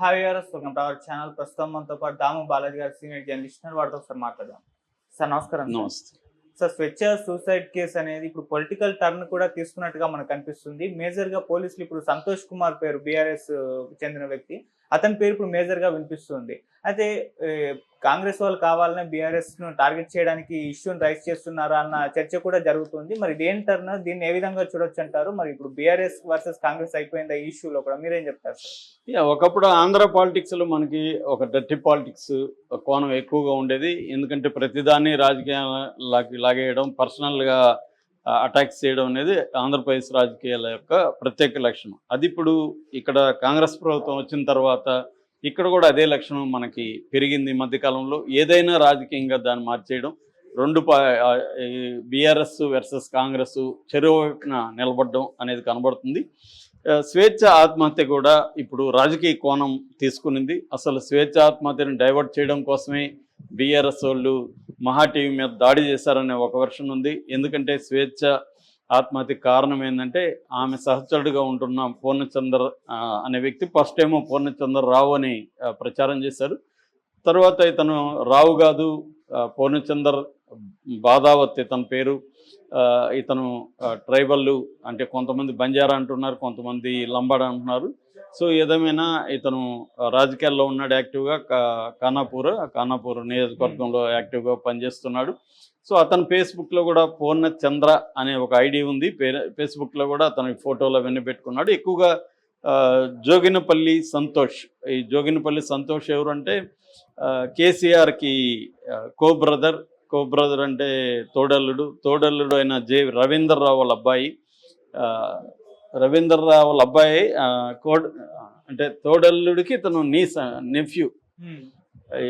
Hi guys welcome to our channel ప్రస్తుతం మనతో పాటు దాము బాలాజీ గారు సీనియర్ జర్నలిస్ట్. వాడితో ఒకసారి మాట్లాడదాం. సార్ నమస్కారం. నమస్తే. సార్ స్వచ్ఛ సూసైడ్ కేసు అనేది ఇప్పుడు పొలిటికల్ టర్న్ కూడా తీసుకున్నట్టుగా మనకు కనిపిస్తుంది. మేజర్గా పోలీసులు ఇప్పుడు సంతోష్ కుమార్ పేరు బీఆర్ఎస్ చెందిన వ్యక్తి. అతని పేరు ఇప్పుడు మేజర్గా వినిపిస్తుంది. అయితే కాంగ్రెస్ వాళ్ళు కావాలనే బీఆర్ఎస్ను టార్గెట్ చేయడానికి ఇష్యూని రైజ్ చేస్తున్నారా అన్న చర్చ కూడా జరుగుతుంది. మరి దేని టర్న్ దీన్ని ఏ విధంగా చూడొచ్చు అంటారు? మరి ఇప్పుడు బీఆర్ఎస్ వర్సెస్ కాంగ్రెస్ అయిపోయింది ఈ ఇష్యూలో కూడా? మీరేం చెప్తారు సార్? ఒకప్పుడు ఆంధ్ర పాలిటిక్స్లో మనకి ఒక డర్టీ పాలిటిక్స్ కోణం ఎక్కువగా ఉండేది. ఎందుకంటే ప్రతిదాన్ని రాజకీయాలకి లాగేయడం పర్సనల్గా అటాక్స్ చేయడం అనేది ఆంధ్రప్రదేశ్ రాజకీయాల యొక్క ప్రత్యేక లక్షణం. అది ఇప్పుడు ఇక్కడ కాంగ్రెస్ ప్రభుత్వం వచ్చిన తర్వాత ఇక్కడ కూడా అదే లక్షణం మనకి పెరిగింది ఈ మధ్యకాలంలో. ఏదైనా రాజకీయంగా దాన్ని మార్చేయడం రెండు బీఆర్ఎస్ వర్సెస్ కాంగ్రెస్ చెరువున నిలబడడం అనేది కనబడుతుంది. స్వేచ్ఛ ఆత్మహత్య కూడా ఇప్పుడు రాజకీయ కోణం తీసుకునింది. అసలు స్వేచ్ఛ ఆత్మహత్యను డైవర్ట్ చేయడం కోసమే బీఆర్ఎస్ వాళ్ళు మహా టీవీ మీద దాడి చేశారనే ఒక వెర్షన్ ఉంది. ఎందుకంటే స్వేచ్ఛ ఆత్మహత్య కారణం ఏంటంటే ఆమె సహచరుడుగా ఉంటున్న పూర్ణచంద్ర అనే వ్యక్తి ఫస్ట్ ఏమో పూర్ణచంద్ర రావు అని ప్రచారం చేశారు. తర్వాత ఇతను రావు కాదు పూర్ణచందర్ బాదావత్ ఇతని పేరు ఇతను ట్రైబల్లు అంటే కొంతమంది బంజారా అంటున్నారు కొంతమంది లంబాడ అంటున్నారు. సో ఏదేమైనా ఇతను రాజకీయాల్లో ఉన్నాడు యాక్టివ్గా ఖానాపూర్ ఖానాపూర్ నియోజకవర్గంలో యాక్టివ్గా పనిచేస్తున్నాడు. సో అతను ఫేస్బుక్లో కూడా పూర్ణ చంద్ర అనే ఒక ఐడి ఉంది. ఫేస్బుక్లో కూడా అతను ఫోటోలు అవన్నీ పెట్టుకున్నాడు. ఎక్కువగా జోగినపల్లి సంతోష్ ఈ జోగినపల్లి సంతోష్ ఎవరంటే కేసీఆర్కి కో బ్రదర్ కో బ్రదర్ అంటే తోడల్లుడు తోడల్లుడు అయిన జే రవీందర్ రావు వాళ్ళ అబ్బాయి. ఆ, రవీందర్ రావు వాళ్ళ అబ్బాయి కోడ్ అంటే తోడల్లుడికి ఇతను నీ నెఫ్యూ.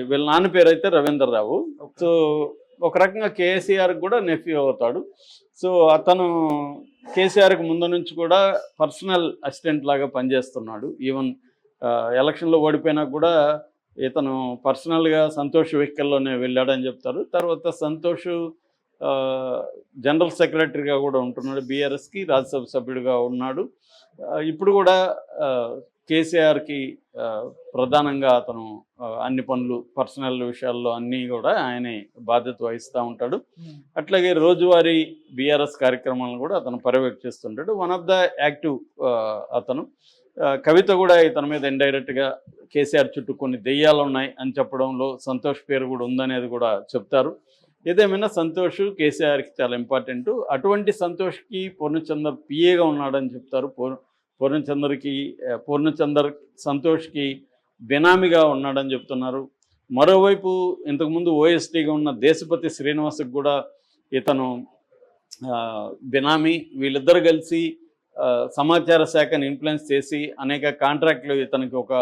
వీళ్ళ నాన్న పేరు అయితే రవీందర్ రావు సో ఒక రకంగా కేసీఆర్ కూడా నెఫ్యూ అవుతాడు. సో అతను కేసీఆర్కి ముందు నుంచి కూడా పర్సనల్ అసిస్టెంట్ లాగా పనిచేస్తున్నాడు. ఈవెన్ ఎలక్షన్లో ఓడిపోయినా కూడా ఇతను పర్సనల్గా సంతోష్ వెహికల్లోనే వెళ్ళాడని చెప్తారు. తర్వాత సంతోష్ జనరల్ సెక్రటరీగా కూడా ఉంటున్నాడు. బీఆర్ఎస్కి రాజ్యసభ సభ్యుడిగా ఉన్నాడు. ఇప్పుడు కూడా కేసీఆర్కి ప్రధానంగా అతను అన్ని పనులు పర్సనల్ విషయాల్లో అన్నీ కూడా ఆయనే బాధ్యత వహిస్తూ ఉంటాడు. అట్లాగే రోజువారీ బీఆర్ఎస్ కార్యక్రమాలను కూడా అతను పర్యవేక్షిస్తుంటాడు వన్ ఆఫ్ ద యాక్టివ్ అతను. కవిత కూడా ఇతని మీద ఇండైరెక్ట్గా కేసీఆర్ చుట్టూ కొన్ని దెయ్యాలు ఉన్నాయి అని చెప్పడంలో సంతోష్ పేరు కూడా ఉందనేది కూడా చెప్తారు. ఏదేమైనా సంతోష్ కేసీఆర్కి చాలా ఇంపార్టెంట్ అటువంటి సంతోష్కి పూర్ణచందర్ పిఏగా ఉన్నాడని చెప్తారు. పూర్ణచందర్కి పూర్ణచందర్ సంతోష్కి బెనామీగా ఉన్నాడని చెప్తున్నారు. మరోవైపు ఇంతకుముందు ఓఎస్టీగా ఉన్న దేశపతి శ్రీనివాస్కి కూడా ఇతను బినామీ. వీళ్ళిద్దరు కలిసి సమాచార శాఖను ఇన్ఫ్లుయెన్స్ చేసి అనేక కాంట్రాక్ట్లు ఇతనికి ఒక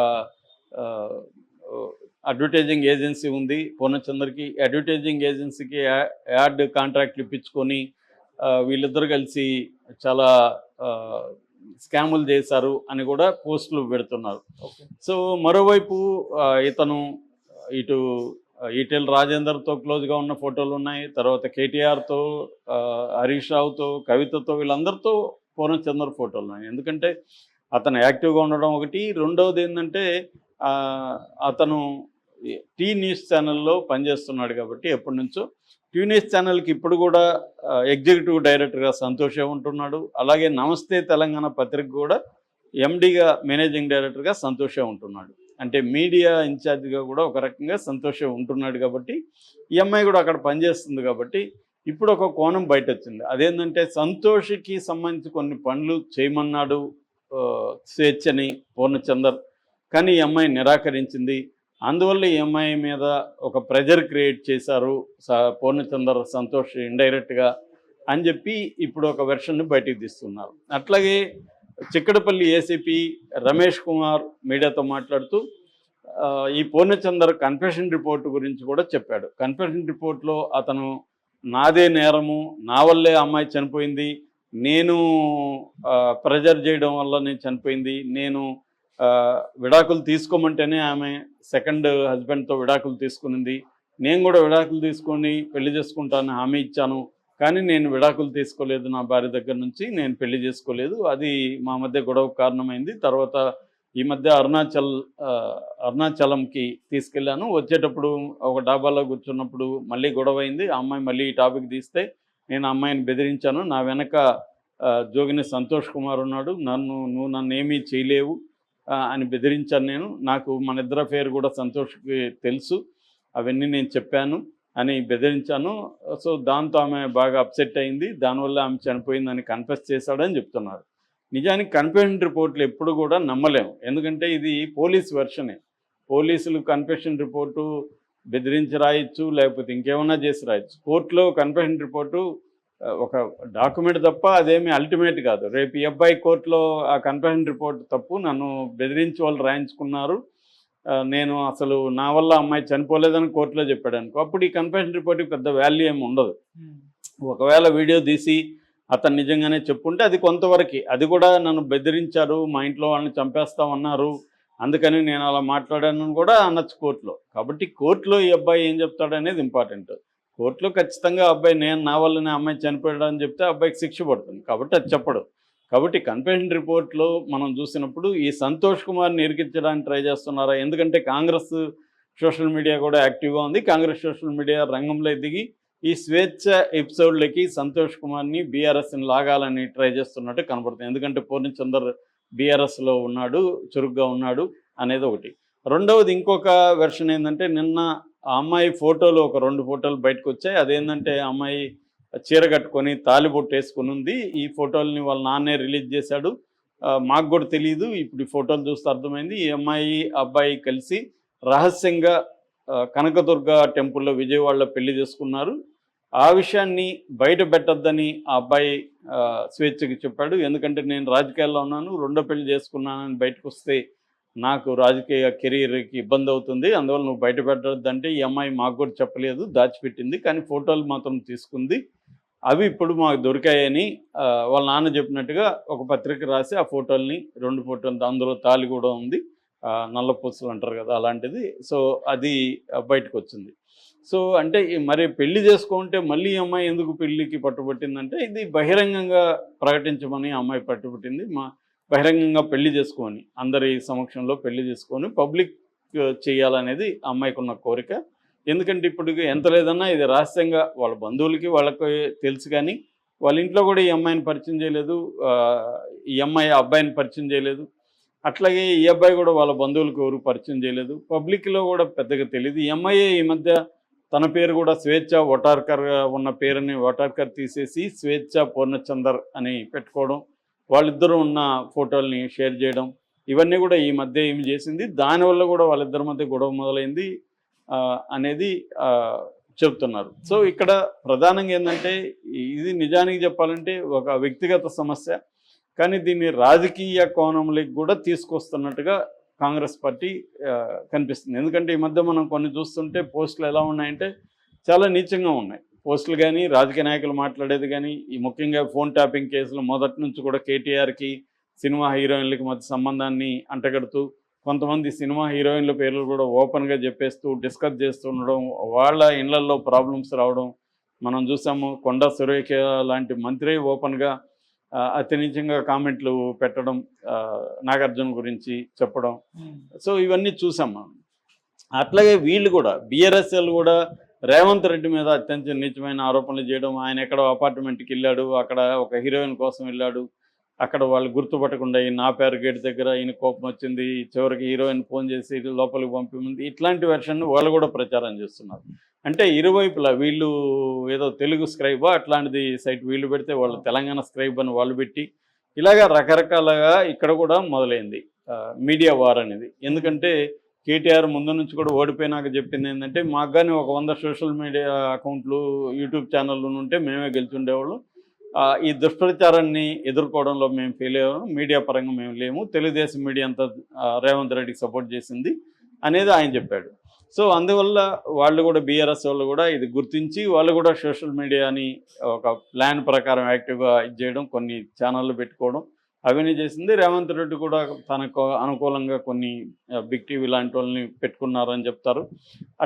అడ్వర్టైజింగ్ ఏజెన్సీ ఉంది. పూర్ణచంద్రకి అడ్వర్టైజింగ్ ఏజెన్సీకి యాడ్ కాంట్రాక్ట్లు ఇప్పించుకొని వీళ్ళిద్దరు కలిసి చాలా స్కాములు చేశారు అని కూడా పోస్టులు పెడుతున్నారు. సో మరోవైపు ఇతను ఇటు ఈటెల్ రాజేందర్తో క్లోజ్గా ఉన్న ఫోటోలు ఉన్నాయి. తర్వాత కేటీఆర్తో హరీష్ రావుతో కవితతో వీళ్ళందరితో పూర్ణచంద్ర ఫోటోలు ఉన్నాయి. ఎందుకంటే అతను యాక్టివ్గా ఉండడం ఒకటి. రెండవది ఏంటంటే అతను టీ న్యూస్ ఛానల్లో పనిచేస్తున్నాడు కాబట్టి ఎప్పటి నుంచో. టీ న్యూస్ ఛానల్కి ఇప్పుడు కూడా ఎగ్జిక్యూటివ్ డైరెక్టర్గా సంతోషే ఉంటున్నాడు. అలాగే నమస్తే తెలంగాణ పత్రిక కూడా ఎండిగా మేనేజింగ్ డైరెక్టర్గా సంతోషే ఉంటున్నాడు. అంటే మీడియా ఇన్ఛార్జ్గా కూడా ఒక రకంగా సంతోషే ఉంటున్నాడు కాబట్టి ఈ అమ్మాయి కూడా అక్కడ పనిచేస్తుంది కాబట్టి ఇప్పుడు ఒక కోణం బయట వచ్చింది అదేంటంటే సంతోష్కి సంబంధించి కొన్ని పనులు చేయమన్నాడు స్వేచ్ఛని పూర్ణచందర్. కానీ ఈ అమ్మాయి నిరాకరించింది. అందువల్ల ఈ అమ్మాయి మీద ఒక ప్రెజర్ క్రియేట్ చేశారు స- పూర్ణచందర్ సంతోష్ ఇండైరెక్ట్గా అని చెప్పి ఇప్పుడు ఒక వెర్షన్ని బయటికి తీస్తున్నారు. అట్లాగే చిక్కడపల్లి ఏసీపీ రమేష్ కుమార్ మీడియాతో మాట్లాడుతూ ఈ పూర్ణచందర్ కన్ఫెషన్ రిపోర్ట్ గురించి కూడా చెప్పాడు. కన్ఫెషన్ రిపోర్ట్లో అతను నాదే నేరము నా వల్లే అమ్మాయి చనిపోయింది నేను ప్రెజర్ చేయడం వల్ల నేను చనిపోయింది నేను విడాకులు తీసుకోమంటేనే ఆమె సెకండ్ హస్బెండ్తో విడాకులు తీసుకునింది. నేను కూడా విడాకులు తీసుకొని పెళ్ళి చేసుకుంటానని హామీ ఇచ్చాను. కానీ నేను విడాకులు తీసుకోలేదు నా భార్య దగ్గర నుంచి నేను పెళ్ళి చేసుకోలేదు. అది మా మధ్య గొడవకు కారణమైంది. తర్వాత ఈ మధ్య అరుణాచల్ అరుణాచలంకి తీసుకెళ్ళాను. వచ్చేటప్పుడు ఒక డాబాలో కూర్చున్నప్పుడు మళ్ళీ గొడవ అయింది ఆ అమ్మాయి మళ్ళీ ఈ టాపిక్ తీస్తే నేను అమ్మాయిని బెదిరించాను. నా వెనక జోగిని సంతోష్ కుమార్ ఉన్నాడు. నన్ను నువ్వు నన్ను ఏమీ చేయలేవు. అని బెదిరించాను నేను. నాకు మన ఇద్దరు పేరు కూడా సంతోష్కి తెలుసు. అవన్నీ నేను చెప్పాను అని బెదిరించాను. సో దాంతో ఆమె బాగా అప్సెట్ అయింది. దానివల్ల ఆమె చనిపోయిందని కన్ఫెస్ చేశాడని చెప్తున్నారు. నిజానికి కన్ఫెషన్ రిపోర్ట్లు ఎప్పుడు కూడా నమ్మలేము. ఎందుకంటే ఇది పోలీస్ వెర్షనే పోలీసులు కన్ఫెషన్ రిపోర్టు బెదిరించి రాయొచ్చు లేకపోతే ఇంకేమన్నా చేసి రాయొచ్చు. కోర్టులో కన్ఫెషన్ రిపోర్టు ఒక డాక్యుమెంట్ తప్ప అదేమి అల్టిమేట్ కాదు. రేపు ఈ అబ్బాయి కోర్టులో ఆ కన్ఫెషన్ రిపోర్ట్ తప్పు నన్ను బెదిరించి వాళ్ళు రాయించుకున్నారు. నేను అసలు నా వల్ల అమ్మాయి చనిపోలేదని కోర్టులో చెప్పాడు అనుకో అప్పుడు ఈ కన్ఫెషన్ రిపోర్ట్కి పెద్ద వాల్యూ ఏమి ఉండదు. ఒకవేళ వీడియో తీసి అతను నిజంగానే చెప్పుంటే అది కొంతవరకు. అది కూడా నన్ను బెదిరించారు మా ఇంట్లో వాళ్ళని చంపేస్తామన్నారు. అందుకని నేను అలా మాట్లాడాను కూడా అనొచ్చు కోర్టులో. కాబట్టి కోర్టులో ఈ అబ్బాయి ఏం చెప్తాడు అనేది ఇంపార్టెంట్ కోర్టులో ఖచ్చితంగా అబ్బాయి నేను నా వల్లనే అమ్మాయి చనిపోయాడు అని చెప్తే అబ్బాయికి శిక్ష పడుతుంది. కాబట్టి అది చెప్పడు. కాబట్టి కన్ఫెషన్ రిపోర్ట్లో మనం చూసినప్పుడు ఈ సంతోష్ కుమార్ని ఇరికించడానికి ట్రై చేస్తున్నారా? ఎందుకంటే కాంగ్రెస్ సోషల్ మీడియా కూడా యాక్టివ్గా ఉంది. కాంగ్రెస్ సోషల్ మీడియా రంగంలో దిగి ఈ స్వేచ్ఛ ఎపిసోడ్లకి సంతోష్ కుమార్ని బీఆర్ఎస్ని లాగాలని ట్రై చేస్తున్నట్టు కనబడుతుంది. ఎందుకంటే పూర్ణచందర్ బీఆర్ఎస్లో ఉన్నాడు చురుగ్గా ఉన్నాడు అనేది ఒకటి. రెండవది ఇంకొక వెర్షన్ ఏంటంటే నిన్న ఆ అమ్మాయి ఫోటోలు ఒక రెండు ఫోటోలు బయటకు వచ్చాయి అదేంటంటే ఆ అమ్మాయి చీర కట్టుకొని తాలిబొట్టు వేసుకుని ఉంది. ఈ ఫోటోలని వాళ్ళ నాన్నే రిలీజ్ చేశాడు. మాకు కూడా తెలియదు ఇప్పుడు ఈ ఫోటోలు చూస్తే అర్థమైంది. ఈ అమ్మాయి అబ్బాయి కలిసి రహస్యంగా కనకదుర్గ టెంపుల్లో విజయవాడలో పెళ్ళి చేసుకున్నారు. ఆ విషయాన్ని బయట పెట్టొద్దని ఆ అబ్బాయి స్వేచ్ఛకి చెప్పాడు. ఎందుకంటే నేను రాజకీయాల్లో ఉన్నాను. రెండో పెళ్ళి చేసుకున్నానని బయటకు వస్తే నాకు రాజకీయ కెరీర్కి ఇబ్బంది అవుతుంది. అందువల్ల నువ్వు బయటపెట్టద్దంటే ఈ అమ్మాయి మాకు కూడా చెప్పలేదు దాచిపెట్టింది. కానీ ఫోటోలు మాత్రం తీసుకుంది. అవి ఇప్పుడు మాకు దొరికాయని వాళ్ళ నాన్న చెప్పినట్టుగా ఒక పత్రిక రాసి ఆ ఫోటోల్ని రెండు ఫోటోలు అందులో తాలి కూడా ఉంది. నల్ల పూసలు అంటారు కదా అలాంటిది. సో అది బయటకు వచ్చింది సో అంటే మరి పెళ్ళి చేసుకుంటే మళ్ళీ ఈ అమ్మాయి ఎందుకు పెళ్ళికి పట్టుబట్టిందంటే ఇది బహిరంగంగా ప్రకటించమని అమ్మాయి పట్టుబట్టింది. మా బహిరంగంగా పెళ్ళి చేసుకొని అందరి సమక్షంలో పెళ్ళి చేసుకొని పబ్లిక్ చేయాలనేది ఆ అమ్మాయికి ఉన్న కోరిక. ఎందుకంటే ఇప్పుడు ఎంత లేదన్నా ఇది రహస్యంగా వాళ్ళ బంధువులకి వాళ్ళకి తెలుసు కానీ వాళ్ళ ఇంట్లో కూడా ఈ అమ్మాయిని పరిచయం చేయలేదు ఈ అమ్మాయి అబ్బాయిని పరిచయం చేయలేదు. అట్లాగే ఈ అబ్బాయి కూడా వాళ్ళ బంధువులకు ఎవరు పరిచయం చేయలేదు. పబ్లిక్లో కూడా పెద్దగా తెలియదు ఈ అమ్మాయి ఈ మధ్య తన పేరు కూడా స్వేచ్ఛ వటార్కర్ ఉన్న పేరుని వటార్కర్ తీసేసి స్వేచ్ఛ పూర్ణచందర్ అని పెట్టుకోవడం వాళ్ళిద్దరూ ఉన్న ఫోటోల్ని షేర్ చేయడం ఇవన్నీ కూడా ఈ మధ్య ఏమి చేసింది దానివల్ల కూడా వాళ్ళిద్దరి మధ్య గొడవ మొదలైంది అనేది చెప్తున్నారు. సో ఇక్కడ ప్రధానంగా ఏంటంటే ఇది నిజానికి చెప్పాలంటే ఒక వ్యక్తిగత సమస్య కానీ దీన్ని రాజకీయ కోణంలోకి కూడా తీసుకొస్తున్నట్టుగా కాంగ్రెస్ పార్టీ కనిపిస్తుంది. ఎందుకంటే ఈ మధ్య మనం కొన్ని చూస్తుంటే పోస్టులు ఎలా ఉన్నాయంటే చాలా నీచంగా ఉన్నాయి. పోస్టులు కానీ రాజకీయ నాయకులు మాట్లాడేది కానీ ఈ ముఖ్యంగా ఫోన్ ట్యాపింగ్ కేసులు మొదటి నుంచి కూడా కేటీఆర్కి సినిమా హీరోయిన్లకి మధ్య సంబంధాన్ని అంటగడుతూ కొంతమంది సినిమా హీరోయిన్ల పేర్లు కూడా ఓపెన్గా చెప్పేస్తూ డిస్కస్ చేస్తుండడం వాళ్ళ ఇళ్ళల్లో ప్రాబ్లమ్స్ రావడం మనం చూసాము కొండా సురేఖ లాంటి మంత్రి ఓపెన్గా ఆ, అతి నీచంగా కామెంట్లు పెట్టడం నాగార్జున గురించి చెప్పడం. సో ఇవన్నీ చూసాం మనం. అట్లాగే వీళ్ళు కూడా బిఆర్ఎస్ఎల్ కూడా రేవంత్ రెడ్డి మీద అత్యంత నీచమైన ఆరోపణలు చేయడం ఆయన ఎక్కడో అపార్ట్మెంట్కి వెళ్ళాడు అక్కడ ఒక హీరోయిన్ కోసం వెళ్ళాడు అక్కడ వాళ్ళు గుర్తుపట్టకుండా ఈయన నా పేరు గేట్ దగ్గర ఈయన కోపం వచ్చింది చివరికి హీరోయిన్ ఫోన్ చేసి లోపలికి పంపింది ఇట్లాంటి వెర్షన్ వాళ్ళు కూడా ప్రచారం చేస్తున్నారు. అంటే ఇరువైపులా వీళ్ళు ఏదో తెలుగు స్క్రైబా అట్లాంటిది సైట్ వీళ్ళు పెడితే వాళ్ళు తెలంగాణ స్క్రైబ్ అని వాళ్ళు పెట్టి ఇలాగా రకరకాలుగా ఇక్కడ కూడా మొదలైంది. మీడియా వార్ అనేది. ఎందుకంటే కేటీఆర్ ముందు నుంచి కూడా ఓడిపోయినాక చెప్పింది ఏంటంటే మాకు కానీ ఒక వంద సోషల్ మీడియా అకౌంట్లు యూట్యూబ్ ఛానళ్ళు ఉంటే మేమే గెలిచుండేవాళ్ళం. ఈ దుష్ప్రచారాన్ని ఎదుర్కోవడంలో మేము ఫెయిల్ అయ్యాము. మీడియా పరంగా మేము లేము. తెలుగుదేశం మీడియా అంతా రేవంత్ రెడ్డికి సపోర్ట్ చేసింది అనేది ఆయన చెప్పాడు. సో అందువల్ల వాళ్ళు కూడా బీఆర్ఎస్ వాళ్ళు కూడా ఇది గుర్తించి వాళ్ళు కూడా సోషల్ మీడియాని ఒక ప్లాన్ ప్రకారం యాక్టివ్గా ఇది చేయడం కొన్ని ఛానళ్ళు పెట్టుకోవడం అవన్నీ చేసింది. రేవంత్ రెడ్డి కూడా తనకు అనుకూలంగా కొన్ని బిగ్ టీవీ లాంటి వాళ్ళని పెట్టుకున్నారని చెప్తారు.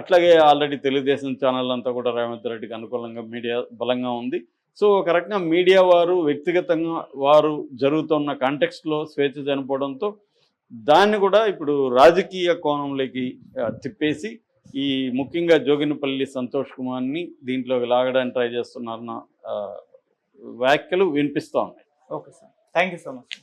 అట్లాగే ఆల్రెడీ తెలుగుదేశం ఛానల్ అంతా కూడా రేవంత్ రెడ్డికి అనుకూలంగా మీడియా బలంగా ఉంది. సో ఒక రకంగా మీడియా వారు వ్యక్తిగతంగా వారు జరుగుతున్న కాంటెక్స్ట్లో స్వేచ్ఛ చనిపోవడంతో దాన్ని కూడా ఇప్పుడు రాజకీయ కోణంలోకి తిప్పేసి ఈ ముఖ్యంగా జోగినపల్లి సంతోష్ కుమార్ని దీంట్లోకి లాగడానికి ట్రై చేస్తున్నారన్న వ్యాఖ్యలు వినిపిస్తూ ఉన్నాయి. Okay sir. Thank you so much.